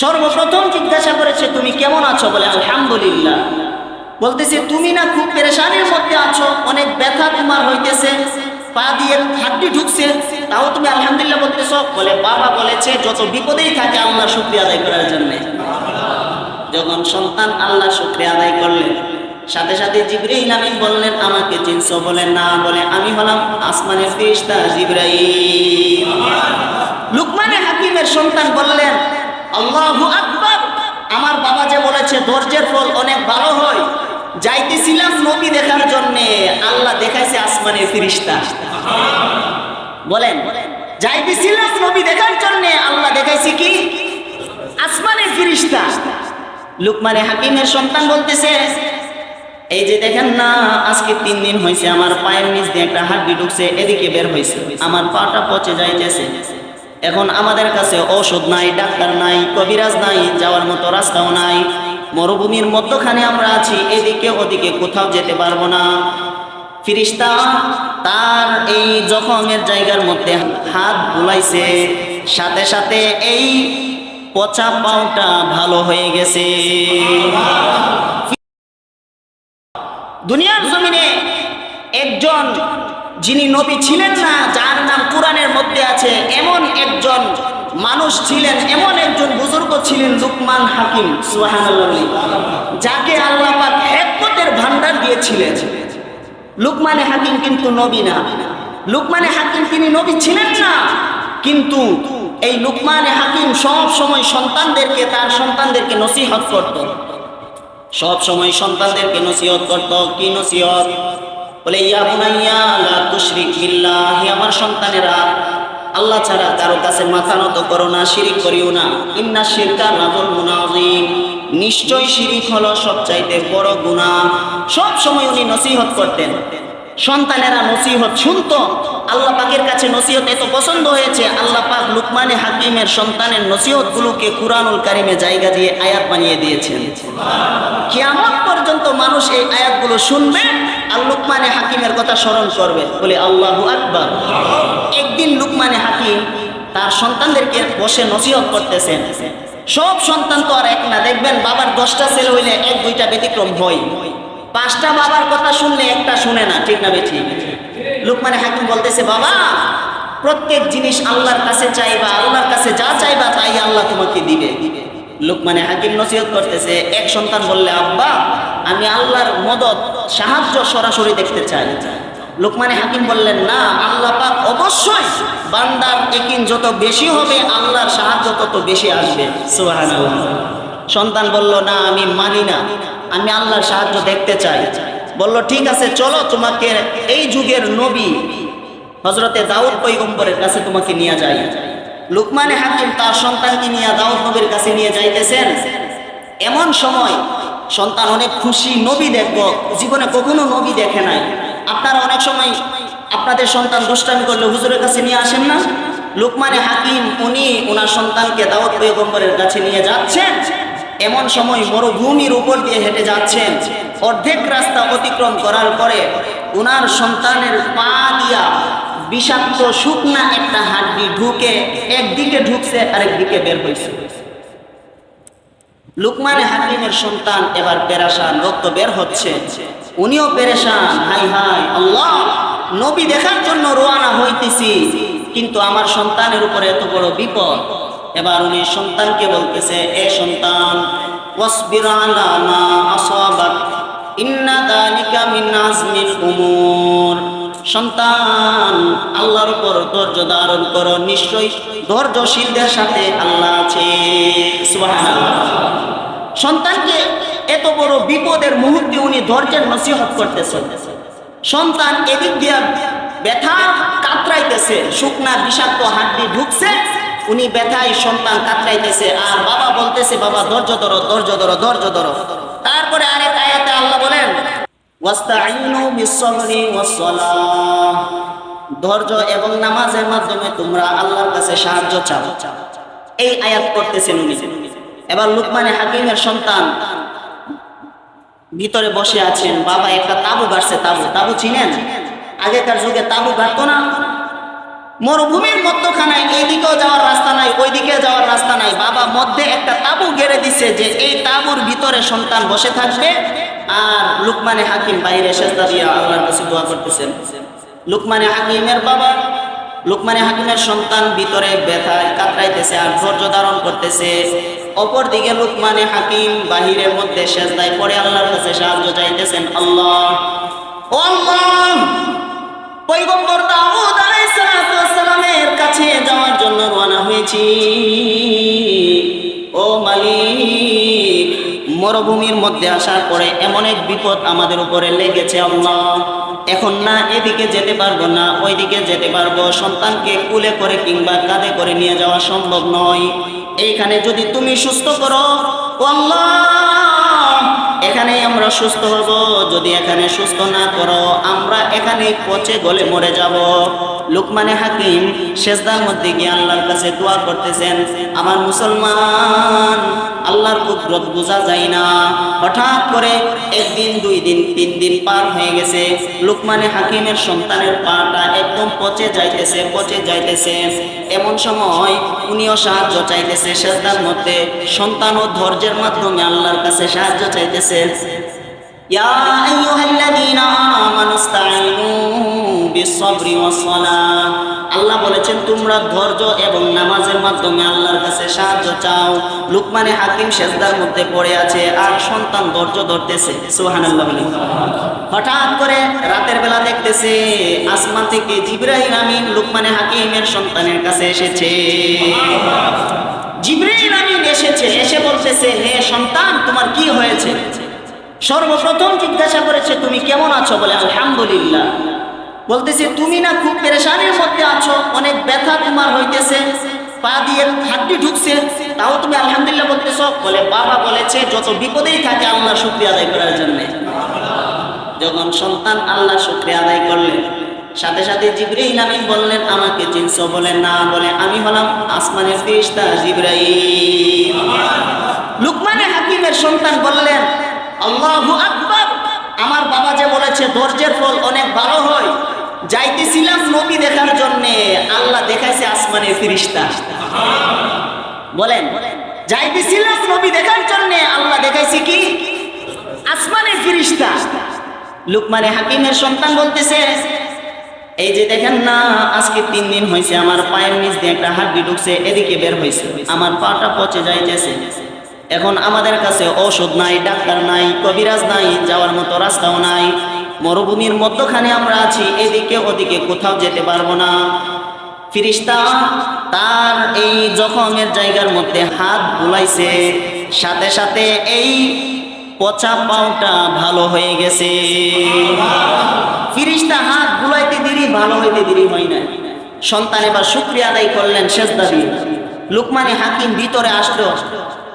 সর্বপ্রথম জিজ্ঞাসা করেছে, তুমি কেমন আছো? বলে, আলহামদুলিল্লাহ। বলতেছে, তুমি না খুব পেরেশানির মধ্যে আছো, অনেক ব্যথা তোমার হইতেছে, পা দিয়ে হাড্ডি ঢুকছে, তাও তুমি আলহামদুলিল্লাহ বলতেছো? বলে, বাবা বলেছে, যত বিপদেই থাকে, আল্লাহ শুক্রিয়া আদায় করার জন্য। যখন সন্তান আল্লাহ শুক্রিয়া আদায় করলেন সাথে সাথে জিব্রাইল আমিন বললেন, আমাকে চিনছো বলে, না বলে, আমি হলাম আসমানের ফেরেশতা জিব্রাইল। লুকমানে হাকিমের সন্তান বললেন আমার বাবা যে বলেছে, ধৈর্যের ফল অনেক ভালো হয়। যাইতেছিলাম নবী দেখার জন্য। আল্লাহ দেখাইছে আসমানের ফিরিস্তা। বলেন, যাইতেছিলাম নবী দেখার জন্য। আল্লাহ দেখাইছে কি? আসমানের ফিরিস্তা। লুকমানে হাকিমের সন্তান বলতেছে, এই যে দেখেন না, আজকে তিন দিন হয়েছে আমার পায়ের নিচ দিয়ে একটা হাড্ডি ঢুকছে, এদিকে বের হয়েছে আমার পাটা পচে যাইতেছে। এখন আমাদের কাছে ঔষধ নাই, ডাক্তার নাই, কবিরাজ নাই, যাওয়ার মতো রাস্তাও নাই। মরুভূমির মধ্যখানে আমরা আছি, এদিকে ওদিকে কোথাও যেতে পারব না। ফিরিস্তা তার এই জখমের জায়গার মধ্যে হাত বুলাইছে। সাথে সাথে এই পচা পাওটা ভালো হয়ে গেছে। দুনিয়ার জমিনে একজন যিনি নবী ছিলেন না, যার নাম কোরআনের মধ্যে আছে, এমন একজন মানুষ ছিলেন, এমন একজন বুজুর্গ ছিলেন লুকমান হাকিম যাকে আল্লাহ হেকমতের ভান্ডার দিয়েছিলেন। লুকমানে হাকিম কিন্তু নবী না। লুকমানে হাকিম তিনি নবী ছিলেন না, কিন্তু এই লুকমানে হাকিম সব সময় সন্তানদেরকে, তার সন্তানদেরকে নসিহত করত। সব সময় সন্তানদেরকে নসিহত করত। কি নসিহত? বলে, ইয়া বুনাইয়া, লা তুশরিক বিল্লাহ, আমার সন্তানেরা, আল্লাহ ছাড়া কারও কাছে মাথা নত করো না, শিরিক করিও না। ইন্না শিরকা লাজুল মুনাজিম নিশ্চয় শিরিক হলো সবচাইতে বড় গুনাহ। সব সময় উনি নসিহত করতেন। সন্তানেরা নসিহত শুনতো। আল্লাহ পাকের কাছে নসিহত এত পছন্দ হয়েছে। আল্লাহ পাক লুকমানে হাকিমের সন্তানের নসিহতগুলোকে কুরআনুল কারিমে জায়গা দিয়ে আয়াত বানিয়ে দিয়েছেন। কিয়ামত পর্যন্ত মানুষ এই আয়াতগুলো শুনবে আর লুকমানে হাকিমের কথা স্মরণ করবে। বলে আল্লাহু আকবার। একদিন লুকমানে হাকিম তার সন্তানদেরকে বসে নসিহত করতেছেন। সব সন্তান তো আর এক না। দেখবেন বাবার দশটা ছেলে হইলে এক দুইটা ব্যতিক্রম হয়। পাঁচটা বাবার কথা শুনলে একটা শুনে না, ঠিক না বেঠি? লুকমানে হাকিম বলতেছে, বাবা, প্রত্যেক জিনিস আল্লাহর কাছে চাইবা, আল্লাহর কাছে যা চাইবা তাই আল্লাহ তোমাকে দিবে। লুকমানে হাকিম নসিহত করতেছে, এক সন্তান বললে, আব্বা, আমি আল্লাহর মদত, সাহায্য সরাসরি দেখতে চাই। লোকমানে হাকিম বললেন, না, আল্লাহ পাক অবশ্যই বান্দার একিন যত বেশি হবে, আল্লাহর সাহায্য তত বেশি আসবে। সুবহানাল্লাহ। সন্তান বলল, না, আমি মানি না। আমি আল্লাহর সাহায্য দেখতে চাই। বলল, ঠিক আছে, চলো, তোমাকে এই যুগের নবী হজরতে দাউদ পৈগম্বরের কাছে তোমাকে নিয়ে যাই। লুকমানে হাকিম তার সন্তানকে নিয়ে দাউদ নবীর কাছে নিয়ে যাইতেছেন। এমন সময় সন্তান অনেক খুশি, নবী দেখব। জীবনে কখনো নবী দেখে নাই। আপনারা অনেক সময় আপনাদের সন্তান দুষ্টামি করলে হুজুরের কাছে নিয়ে আসেন না? লুকমানে হাকিম উনি ওনার সন্তানকে দাউদ পৈগম্বরের কাছে নিয়ে যাচ্ছেন। এমন সময় মরুভূমির উপর দিয়ে হেঁটে যাচ্ছেন। অর্ধেক রাস্তা অতিক্রম করার পরে ওনার সন্তানের পা দিয়া বিষাক্ত শুকনা একটা হাড্ডি ঢুকে একদিকে ঢুকছে, আরেকদিকে বের হয়েছে লুকমানে হাকিমের সন্তান এবার পেরেশান, রক্ত বের হচ্ছে। উনিও পেরেশান, হাই হাই, আল্লাহ, নবী দেখার জন্য রোয়ানা হইতেছি, কিন্তু আমার সন্তানের উপরে এত বড় বিপদ। এবার উনি সন্তানকে বলতেছে, এ সন্তান সন্তান, আল্লাহর করো সাথে আল্লাহ সন্তানকে এত বড় বিপদের মুহূর্তে উনি ধৈর্যের নসিহত করতেছেন। সন্তান এদিক দিয়া ব্যথা কাতরাইতেছে, শুকনা বিষাক্ত হাড্ডি ঢুকছে উনি ব্যথায় সন্তান কাতরাইতেছে, আর বাবা বলতেছে, বাবা, ধৈর্য ধরো ধৈর্য ধরো ধৈর্য ধরো। তারপরে আরেক আয়াতে আল্লাহ বলেন ধৈর্য এবং নামাজের মাধ্যমে তোমরা আল্লাহর কাছে সাহায্য চাও। এই আয়াত করতেছেন উনি। এবার লুকমানে হাকিমের সন্তান ভিতরে বসে আছেন। বাবা একটা তাবু গাড়ছে তাবু তাবু চিনেন? আগেকার যুগে তাবু গাড়তো না। মরুভূমির মধ্যখানায় এইদিকেও যাওয়ার রাস্তা নাই ওইদিকে যাওয়ার রাস্তা নাই। বাবা মধ্যে একটা তাবু গেড়ে দিছে যে এই তাবুর ভিতরে সন্তান বসে থাকবে আর লুকমানে হাকিম বাইরে সেজদা দিয়ে আল্লাহর কাছে দোয়া করতেছেন। লুকমানে হাকিমের বাবা, লুকমানে হাকিমের সন্তান ভিতরে ব্যথায় কাতরাইতেছে, আর ধৈর্য ধারণ করতেছে। অপর দিকে লুকমানে হাকিম বাহিরের মধ্যে সেজদায় পড়ে আল্লাহর কাছে সাহায্য চাইতেছেন, আল্লাহ, ও আল্লাহ পৈগম্বর দাউদ আলাইহিসসালামের কাছে যাওয়ার জন্য রওনা হয়েছি। ও মালিক, মরুভূমির মধ্যে আসার পরে এমন এক বিপদ আমাদের উপরে লেগেছে আল্লাহ। এখন না এদিকে যেতে পারব না, ওইদিকে যেতে পারব। সন্তানকে কুলে করে কিংবা কাঁধে করে নিয়ে যাওয়া সম্ভব নয়। এইখানে যদি তুমি সুস্থ করো এখানে আমরা সুস্থ হব। যদি এখানে সুস্থ না করো, আমরা এখানে পচে গলে মরে যাব। লুকমানে হাকিম শেষদার মধ্যে গিয়ে আল্লাহর কাছে দোয়া করতেছেন, আমার মুসলমান, আল্লাহর কুদরত বোঝা যায় না। হঠাৎ করে একদিন, দুই দিন, তিন দিন পার হয়ে গেছে। লুকমানে হাকিমের সন্তানের পাটা একদম পচে যাইতেছে পচে যাইতেছে। এমন সময় উনিও সাহায্য চাইতেছে শেষদার মধ্যে। সন্তান ও ধৈর্যের মাধ্যমে আল্লাহর কাছে সাহায্য চাইতেছে। ইয়া আইয়ুহাল্লাযীনা ওয়াস-সালাহ আল্লাহ বলেছেন, তোমরা ধৈর্য এবং নামাজের মাধ্যমে আল্লাহর কাছে সাহায্য চাও। লুকমানে হাকিম সেজদার মধ্যে পড়ে আছে, আর সন্তান ধৈর্য ধরতেছে। সুবহানাল্লাহ হঠাৎ করে রাতের বেলা দেখতেছে, আসমান থেকে জিব্রাহিম আমিন লুকমানে হাকিমের সন্তানের কাছে এসেছে। জিব্রাইল আমিন এসেছে, এসে বলতেছে, হে সন্তান, তোমার কি হয়েছে? সর্বপ্রথম জিজ্ঞাসা করেছে, তুমি কেমন আছো? বলে, আলহামদুলিল্লাহ। বলতেছে, তুমি না খুব পেরেশানির মধ্যে আছো, অনেক ব্যথা তোমার হইতেছে, পা দিয়ে হাড্ডি ঢুকছে, তাও তুমি আলহামদুলিল্লাহ বলতেছো? বলে, বাবা বলেছে, যত বিপদেই থাকে, আল্লাহ শুক্রিয়া আদায় করার জন্যে। যখন সন্তান আল্লাহ শুক্রিয়া আদায় করলেন, সাথে সাথে জিব্রাইল আমিন বললেন, আমাকে চিনছো বলে, না বলে, আমি হলাম আসমানের ফেরেশতা জিব্রাইল। লুকমানে হাকিমের সন্তান বললেন, আল্লাহু আকবার, আমার বাবা যে বলেছে, ধৈর্যের ফল অনেক ভালো হয়। যাইতেছিলাম নবী দেখার জন্য, আল্লাহ দেখাইছে আসমানের ফিরিস্তা। বলেন, যাইতেছিলাম নবী দেখার জন্য, আল্লাহ দেখাইছে কি? আসমানের ফিরিস্তা। লুকমানে হাকিমের সন্তান বলতেছে, এই যে দেখেন না, আজকে তিন দিন হয়েছে আমার পায়ের নিচ দিয়ে একটা হাড্ডি ঢুকছে, এদিকে বের হয়েছে আমার পাটা পচে যাইতেছে। এখন আমাদের কাছে ঔষধ নাই, ডাক্তার নাই, কবিরাজ নাই, যাওয়ার মতো রাস্তাও নাই। মরুভূমির মধ্যখানে আমরা আছি, এদিকে ওদিকে কোথাও যেতে পারব না। ফিরিস্তা তার এই জখমের জায়গার মধ্যে হাত বুলাইছে, সাথে সাথে এই পচা পাওটা ভালো হয়ে গেছে। ফিরিস্তা হাত বুলাইতে দেরি, ভালো হইতে দেরি হয় না সন্তান এবার শুক্রিয়া আদায় করলেন শেষদা দিয়ে লুকমানি হাকিম ভিতরে আসলো,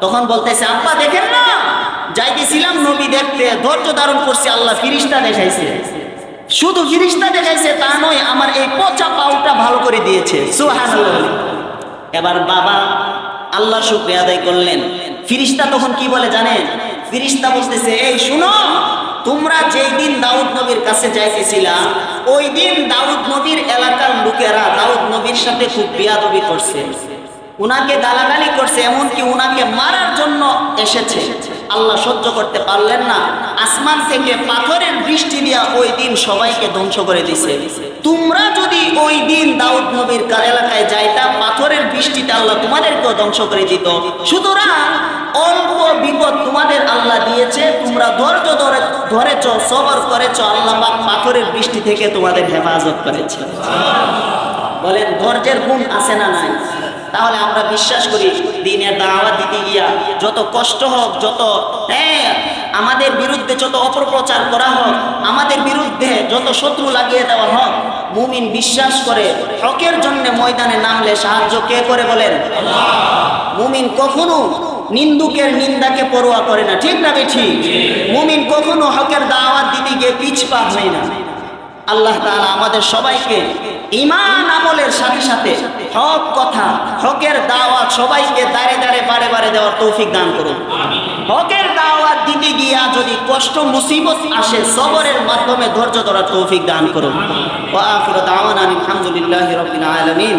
তখন বলতেছে, আব্বা, দেখেন না যাইতেছিলাম নবী দেখতে, ধৈর্য ধারণ করছে, আল্লাহ ফিরিস্তা দেখাইছে। শুধু ফিরিস্তা দেখাইছে তা নয়, আমার এই পচা পাউটা ভালো করে দিয়েছে এবার বাবা আল্লাহ শুক্রিয়া আদায় করলেন। ফিরিস্তা তখন কি বলে জানেন? ফিরিস্তা বলতেছে, এই শুনো, তোমরা যেই দিন দাউদ নবীর কাছে যাইতেছিলা, ওই দিন দাউদ নবীর এলাকার লোকেরা দাউদ নবীর সাথে খুব বিয়াদবি করছে। উনাকে গালাগালি করছে, এমনকি উনাকে মারার জন্য এসেছে। আল্লাহ সহ্য করতে পারলেন না। আসমান থেকে পাথরের বৃষ্টি দিয়া ওই দিন সবাইকে ধ্বংস করে দিছে। তোমরা যদি ওই দিন দাউদ নবীর এলাকায় যাইতা, পাথরের বৃষ্টিতে আল্লাহ তোমাদেরকেও ধ্বংস করে দিত। সুতরাং অল্প বিপদ তোমাদের আল্লাহ দিয়েছে, তোমরা ধৈর্য ধরে, ধরেছ, সবর করেছ, আল্লাহ পাথরের বৃষ্টি থেকে তোমাদের হেফাজত করেছে। বলেন, ধৈর্যের গুণ আছে না নাই? তাহলে আমরা বিশ্বাস করি দিনের দাওয়াত দিতে গিয়া যত কষ্ট হোক, যত হ্যাঁ আমাদের বিরুদ্ধে যত অপপ্রচার করা হোক, আমাদের বিরুদ্ধে যত শত্রু লাগিয়ে দেওয়া হোক, মুমিন বিশ্বাস করে হকের জন্য ময়দানে নামলে সাহায্য কে করে বলেন? মুমিন কখনো নিন্দুকের নিন্দাকে পরোয়া করে না, ঠিক না ঠিক মুমিন কখনো হকের দাওয়াত দিতে গিয়ে পিছপা হয় না। আল্লাহ তাআলা আমাদের সবাইকে ইমান আমলের সাথে সাথে হক কথা, হকের দাওয়াত সবাইকে দাঁড়ে দাঁড়ে বারে বারে দেওয়ার তৌফিক দান করুন। হকের দাওয়াত দিতে গিয়া যদি কষ্ট, মুসিবত আসে, সবরের মাধ্যমে ধৈর্য ধরার তৌফিক দান করুন। আলহামদুলিল্লাহি রাব্বিল আলামিন।